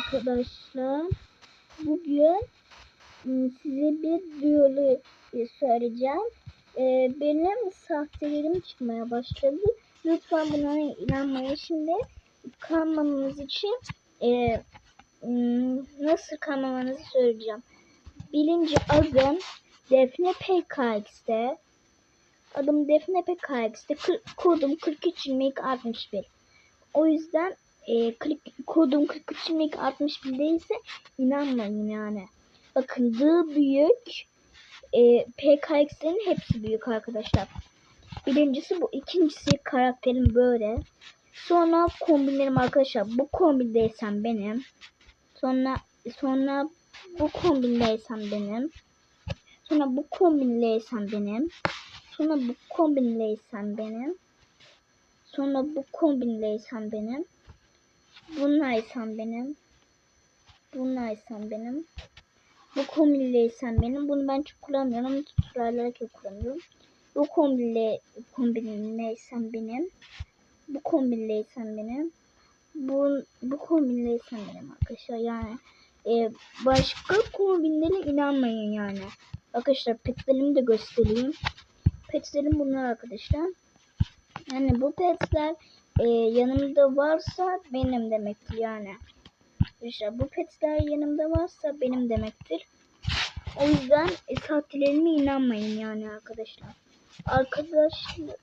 arkadaşlar. Bugün ım, size bir duyuru söyleyeceğim. Benim sahtelerim çıkmaya başladı. Lütfen buna inanmayın. Şimdi kanmamamız için ım, nasıl kanmamanızı söyleyeceğim. Birinci adım Defne PKX'de. Adım Defne PKX'de. Kodum 43 ilmek 61. O yüzden e, klik, kodum 43 ilmek 61 değilse inanmayın yani. Bakın D büyük. E, PKX'lerin hepsi büyük arkadaşlar. Birincisi bu. ikincisi karakterim böyle. Sonra kombinlerim arkadaşlar. Bu kombindeysem benim. Sonra sonra bu kombindeysem benim. Sonra bu kombinleysem benim. Sonra bu kombinleysem benim. Sonra bu kombinleysem benim. Bunlaysam benim. Bunlaysam benim. Bu kombinleysem benim. Bunu ben çok kullanmıyorum. Tutarlarla çok kullanıyorum. Bu kombinle kombinleysem benim. Bu kombinleysem benim. Bu, bu kombinleysem benim arkadaşlar. Yani e, başka kombinlere inanmayın yani. Arkadaşlar petlerimi de göstereyim. Petlerim bunlar arkadaşlar. Yani bu petler e, yanımda varsa benim demektir yani. Arkadaşlar bu petler yanımda varsa benim demektir. O yüzden e, sahtelerime inanmayın yani arkadaşlar. Arkadaşlar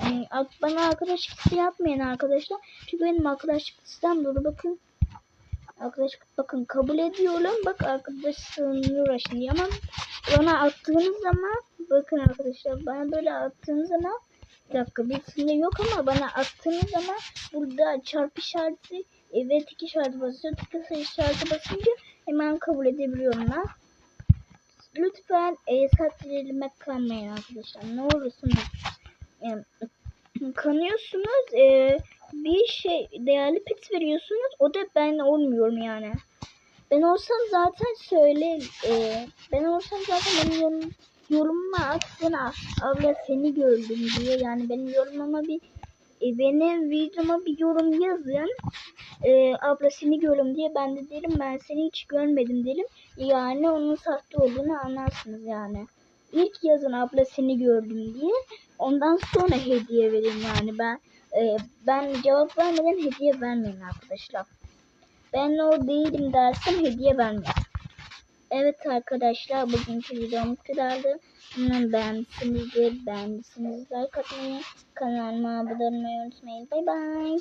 e, ak- bana arkadaşlık yapmayın arkadaşlar. Çünkü benim arkadaşlık listem bakın. Arkadaşlık bakın kabul ediyorum. Bak arkadaşlarımla uğraşın diye ama bana attığınız zaman bakın arkadaşlar bana böyle attığınız zaman bir dakika birisinde yok ama bana attığınız zaman burada çarpı işareti evet iki işareti basıyor. Sayı işareti basınca hemen kabul edebiliyorum ben. Lütfen e, saatlerime kalmayın arkadaşlar. Ne olursunuz. E, kanıyorsunuz. E, bir şey değerli pet veriyorsunuz. O da ben olmuyorum yani. Ben olsam zaten söyle. E, ben olsam zaten benim yorum, yorumuma atsana. Abla seni gördüm diye. Yani benim yorumuma bir e, benim videoma bir yorum yazın. E, abla seni gördüm diye ben de derim ben seni hiç görmedim derim. Yani onun sahte olduğunu anlarsınız yani. İlk yazın abla seni gördüm diye. Ondan sonra hediye verin yani ben e, ben cevap vermeden hediye vermeyin arkadaşlar. Ben o değilim dersem hediye vermeyin. Evet arkadaşlar bugünkü videom bu kadardı. Umarım beğenmişsinizdir. Beğendiyseniz like atmayı, kanalıma abone olmayı unutmayın. Bay bay.